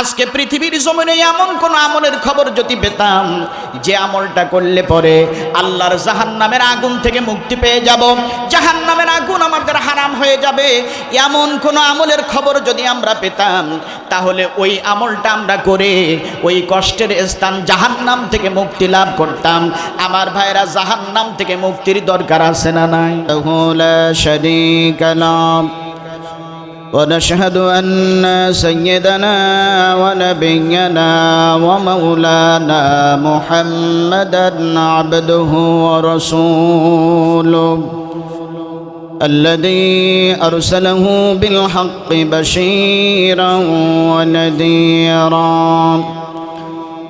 আজকে পৃথিবীর জমিনে এমন কোন আমলের খবর যদি পেতাম, যে আমলটা করলে পরে আল্লাহর জাহান নামের আগুন থেকে মুক্তি পেয়ে যাব। জাহান নামের আগুন আমাদের হারাম হয়ে যাবে। এমন কোন আমলের খবর যদি আমরা পেতাম, তাহলে ওই আমলটা আমরা করে ওই কষ্টের স্থান জাহান্নাম থেকে মুক্তি লাভ করতাম। আমার ভাইরা, জাহান্নাম থেকে মুক্তির দরকার আছে না নাই? শরীক ونشهد أن سيدنا ونبينا ومولانا محمدا عبده ورسوله الذي أرسله بالحق بشيرا ونذيرا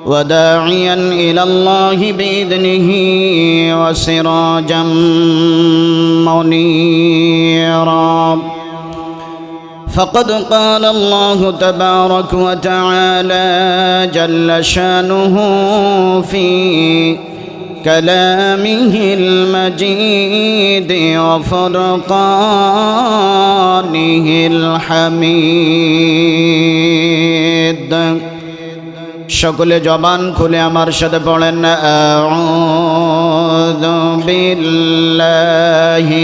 وداعيا إلى الله بإذنه وسراجا منيرا فقد قال الله تبارك وتعالى جل شانه في كلامه المجيد وفرقانه الحميد সকলে জবান খুলে আমার সাথে পড়েন আউযু বিল্লাহি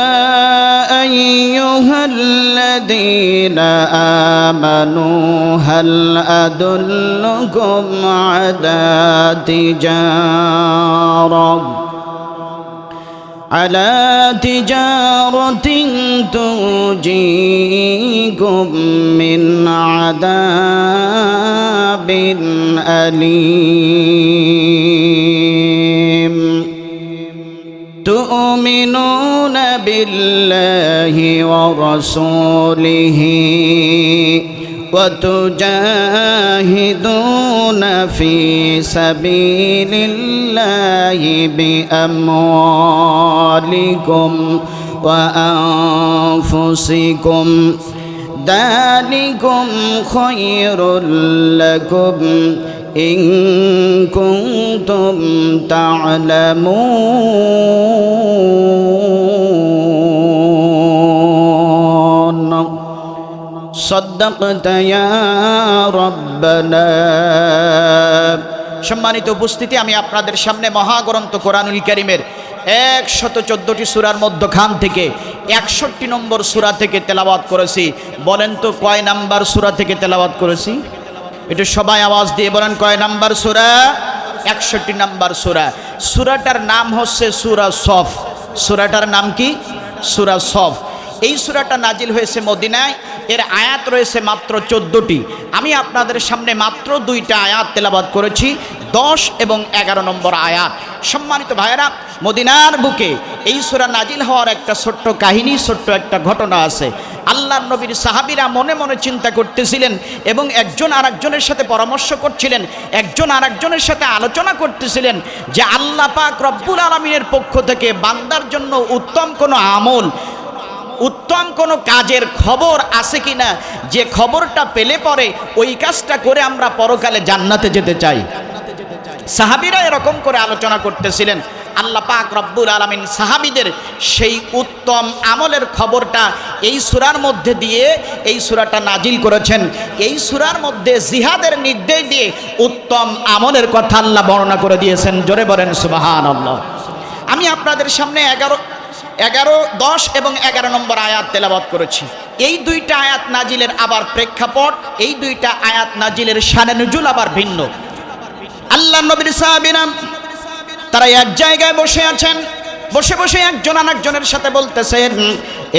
أيها الذين آمنوا هل أدلكم على تجارة؟ على تجارة تنجيكم من عذاب أليم. تؤمنون بالله ورسوله وتجاهدون في سبيل الله بأموالكم وأنفسكم. ذلكم خير لكم. إن كنتم تعلمون صدقت يا ربنا সম্মানিত উপস্থিতি আমি আপনাদের সামনে মহাগ্রন্থ কোরআনুল করিমের একশত চোদ্দটি সুরার মধ্যখান থেকে একষট্টি নম্বর সুরা থেকে তেলাওয়াত করেছি বলেন তো কয় নাম্বার সুরা থেকে তেলাওয়াত করেছি একটু সবাই আওয়াজ দিয়ে বলেন, কয় নাম্বার সুরা? একষট্টি নাম্বার সুরা। সুরাটার নাম হচ্ছে সুরা সফ। সুরাটার নাম কি? সুরা সফ। এই সুরাটা নাজিল হয়েছে মদিনায়। এর আয়াত রয়েছে মাত্র চোদ্দোটি। আমি আপনাদের সামনে মাত্র দুইটা আয়াত তেলাবাদ করেছি, দশ এবং এগারো নম্বর আয়াত। সম্মানিত ভাইয়েরা মদিনার বুকে এই সুরা নাজিল হওয়ার একটা ছোট্ট কাহিনী, ছোট্ট একটা ঘটনা আছে। আল্লাহ নবীর সাহাবিরা মনে মনে চিন্তা করতেছিলেন এবং একজন আরেকজনের সাথে পরামর্শ করছিলেন, একজন আরেকজনের সাথে আলোচনা করতেছিলেন যে আল্লাহ পাক রব্বুল আলমিনের পক্ষ থেকে বান্দার জন্য উত্তম কোনো আমল, উত্তম কোনো কাজের খবর আছে কিনা, যে খবরটা পেলে পরে ওই কাজটা করে আমরা পরকালে জান্নাতে যেতে চাই। সাহাবিরা এরকম করে আলোচনা করতেছিলেন। আল্লাহ পাক রব্বুল আলমিন সাহাবিদের সেই উত্তম আমলের খবরটা এই সুরার মধ্যে দিয়ে এই সুরাটা নাজিল করেছেন। এই সুরার মধ্যে জিহাদের নির্দেশ দিয়ে উত্তম আমলের কথা আল্লাহ বর্ণনা করে দিয়েছেন। জোরে বলেন সুবাহান আল্লাহ আমি আপনাদের সামনে এগারো এগারো, দশ এবং এগারো নম্বর আয়াত তেলাবাদ করেছি। এই দুইটা আয়াত নাজিলের আবার প্রেক্ষাপট, এই দুইটা আয়াত নাজিলের সানে নজুল আবার ভিন্ন। আল্লাহ নবীর সাহাবিরাম তারা এক জায়গায় বসে আছেন। বসে বসে একজন আরেকজনের সাথে বলতেছেন,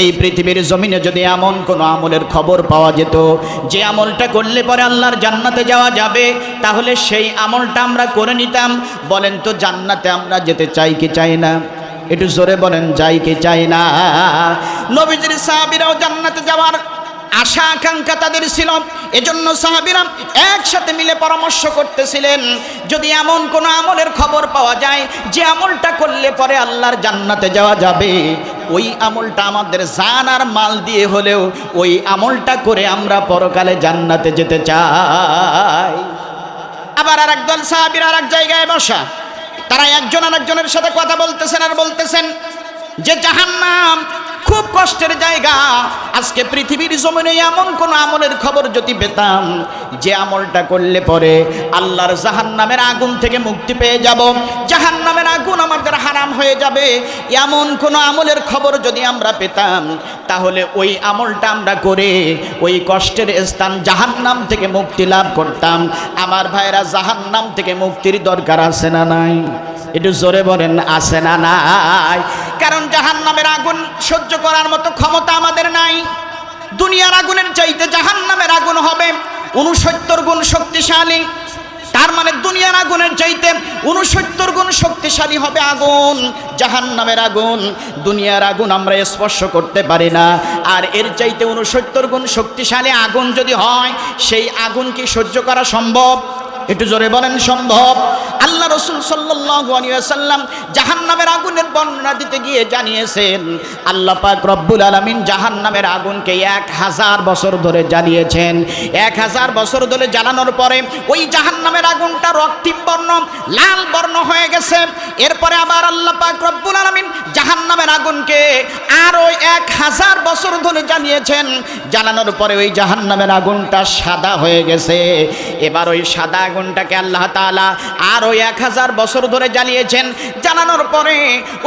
এই পৃথিবীর জমিনে যদি এমন কোনো আমলের খবর পাওয়া যেত, যে আমলটা করলে পরে আল্লাহর জান্নাতে যাওয়া যাবে, তাহলে সেই আমলটা আমরা করে নিতাম। বলেন তো, জান্নাতে আমরা যেতে চাই কি চাই না? একটু জোরে বলেন, যাই কি চাই না। নবীজির সাহাবিরাও জান্নাতে যাওয়ার আশা, আকাঙ্ক্ষা তাদের ছিল। এজন্য সাহাবিরা একসাথে মিলে পরামর্শ করতেছিলেন, যদি এমন কোনো আমলের খবর পাওয়া যায়, যে আমলটা করলে পরে আল্লাহর জান্নাতে যাওয়া যাবে। ওই আমলটা আমাদের জান আর মাল দিয়ে হলেও ওই আমলটা করে আমরা পরকালে জান্নাতে যেতে চাই। আবার আর একদল সাহাবির আর এক জায়গায় বসা। তারা একজন আর একজনের সাথে কথা বলতেছেন আর বলতেছেন যে জাহান্নাম খুব কষ্টের জায়গা। আজকে পৃথিবীর জমিনে এমন কোন আমলের খবর যদি পেতাম, যে আমলটা করলে পরে আল্লাহর জাহান্নামের আগুন থেকে মুক্তি পেয়ে যাব। জাহান্নামের আগুন আমাদের হারাম হয়ে যাবে। এমন কোন আমলের খবর যদি আমরা পেতাম, তাহলে ওই আমলটা আমরা করে ওই কষ্টের স্থান জাহান্নাম থেকে মুক্তি লাভ করতাম। আমার ভাইরা, জাহান্নাম থেকে মুক্তির দরকার আছে না নাই? একটু জোরে বলেন, আছে না নাই? কারণ জাহান্নামের আগুন সহ্য করার মতো ক্ষমতা আমাদের নাই। দুনিয়ার আগুনের চাইতে জাহান্নামের আগুন হবে উনসত্তর গুণ শক্তিশালী। তার মানে দুনিয়ার আগুনের চাইতে উনসত্তর গুণ শক্তিশালী হবে আগুন জাহান নামের আগুন। দুনিয়ার আগুন আমরা স্পর্শ করতে পারি না। আর এর চাইতে উনসত্তর গুণ শক্তিশালী আগুন যদি হয়, সেই আগুন কি সহ্য করা সম্ভব? একটু জোরে বলেন, সম্ভব। আল্লাহ রসুল সাল্লাম জাহান নামের আগুনের বর্ণনা দিতে গিয়ে জানিয়েছেন, আল্লাহ পাক রব্বুল আলমিন জাহান নামের আগুনকে এক হাজার বছর ধরে জ্বালিয়েছেন। এক হাজার বছর ধরে জ্বালানোর পরে ওই জাহান নামের আগুনটা রক্তিম বর্ণ, লাল বর্ণ হয়ে গেছে। এরপরে আবার আল্লাহ পাক রব্বুল আলমিন জাহান নামের আগুনকে আরও এক হাজার বছর ধরে জ্বালিয়েছেন। জ্বালানোর পরে ওই জাহান নামের আগুনটা সাদা হয়ে গেছে। এবার ওই সাদা আগুনটাকে আল্লাহ তালা আরও এক হাজার বছর ধরে জ্বালিয়েছেন। জ্বালানোর পরে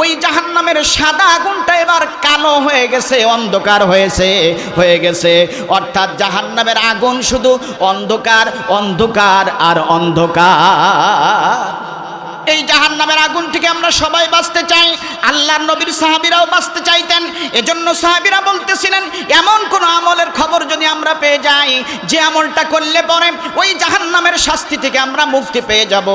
ওই জাহান্নামের সাদা আগুনটা এবার কালো হয়ে গেছে, অন্ধকার হয়েছে, হয়ে গেছে। অর্থাৎ জাহান্নামের আগুন শুধু অন্ধকার অন্ধকার আর অন্ধকার। এই জাহান নামের আগুন থেকে আমরা সবাই বাঁচতে চাই। আল্লাহর নবীর সাহাবিরাও বাঁচতে চাইতেন। এজন্য সাহাবিরা বলতেছিলেন, এমন কোন আমলের খবর যদি আমরা পেয়ে যাই, যে আমলটা করলে পরে ওই জাহান নামের শাস্তি থেকে আমরা মুক্তি পেয়ে যাব।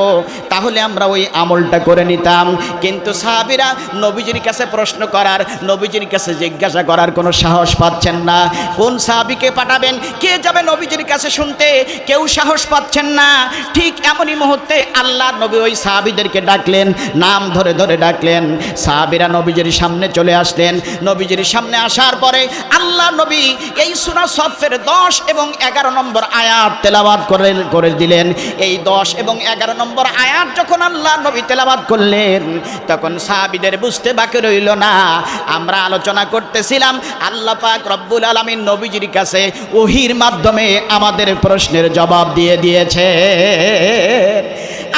তাহলে আমরা ওই আমলটা করে নিতাম। কিন্তু সাহাবিরা নবীজির কাছে প্রশ্ন করার, নবীজির কাছে জিজ্ঞাসা করার কোনো সাহস পাচ্ছেন না। কোন সাহাবিকে পাঠাবেন? কে যাবে নবীজির কাছে শুনতে? কেউ সাহস পাচ্ছেন না। ঠিক এমনই মুহূর্তে আল্লাহ নবী ওই সাহাবিদেরকে ডাকলেন, নাম ধরে ধরে ডাকলেন। সাহাবিরা নবীজির সামনে চলে আসলেন। নবীজির সামনে আসার পরে আল্লাহ নবী এই সুরা সফের দশ এবং এগারো নম্বর আয়াত তেলাবাদ করে করে দিলেন। এই দশ এবং এগারো নম্বর আয়াত যখন আল্লাহ নবী তেলাবাদ করলেন, তখন সাহাবিদের বুঝতে বাকি রইল না। আমরা আলোচনা করতেছিলাম, আল্লাহ পাক রব্বুল আলমিন নবীজির কাছে ওহির মাধ্যমে আমাদের প্রশ্নের জবাব দিয়ে দিয়েছে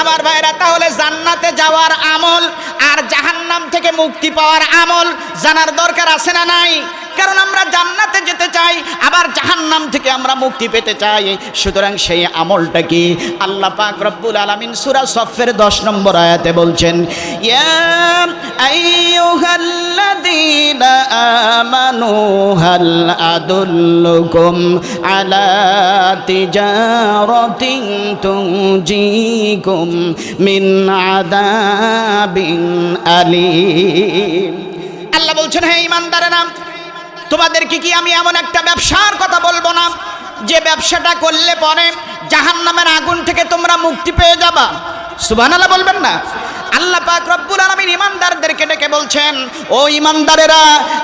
আমার ভাইরা, তাহলে জান্নাতে যাওয়ার আমল আর জাহান্নাম থেকে মুক্তি পাওয়ার আমল জানার দরকার আছে না নাই? কারণ আমরা জান্নাতে যেতে চাই, আবার জাহান্নাম থেকে আমরা মুক্তি পেতে চাই। সুতরাং সেই আমলটা কি? আল্লাহ পাক রব্বুল আলামিন সূরা সফের 10 নম্বর আয়াতে বলছেন মিন আল্লাহ বলছেন, হে ইমানদারেরা তোমাদেরকে কি আমি এমন একটা ব্যবসার কথা বলব না? যে ব্যবসাটা করলে পরে জাহান নামের আগুন থেকে তোমরা মুক্তি পেয়ে যাবা। সুবহানাল্লাহ বলবেন না? আল্লাহ পাক রব্বুল বলছেন, ও ইমানদারেরা,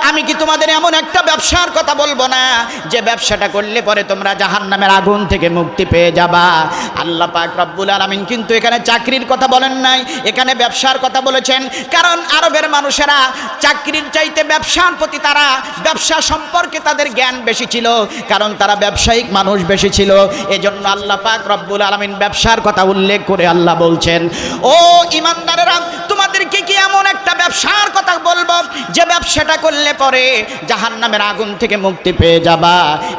আমি কি তোমাদের এমন একটা ব্যবসার কথা বলব না? যে ব্যবসাটা করলে পরে তোমরা জাহান্নামের আগুন থেকে মুক্তি পেয়ে যাবা। আল্লাহ পাক রব্বুল আলামিন কিন্তু এখানে চাকরির কথা বলেন নাই, এখানে ব্যবসার কথা বলেছেন। কারণ আরবের মানুষেরা চাকরির চাইতে ব্যবসার প্রতি তারা ব্যবসা সম্পর্কে তাদের জ্ঞান বেশি ছিল, কারণ তারা ব্যবসায়িক মানুষ বেশি ছিল। এজন্য আল্লাহ পাক রব্বুল আলামিন ব্যবসার কথা উল্লেখ করে আল্লাহ বলছেন, ও ইমানদারেরা তোমাদেরকে কি এমন একটা ব্যবসার কথা বলব? যে ব্যবসাটা করলে পরে জাহান নামের আগুন থেকে মুক্তি পেয়ে যাবা।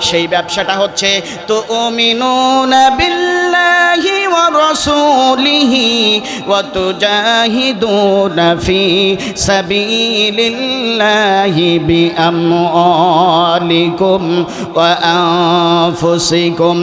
সেই ব্যবসাটা হচ্ছে তো ওমিনুন বিল্লাহি ওয়া রাসূলিহি ওয়া তুজাহিদুনা ফি সাবিলিল্লাহি বিআমওয়ালিকুম ওয়া আনফুসিকুম।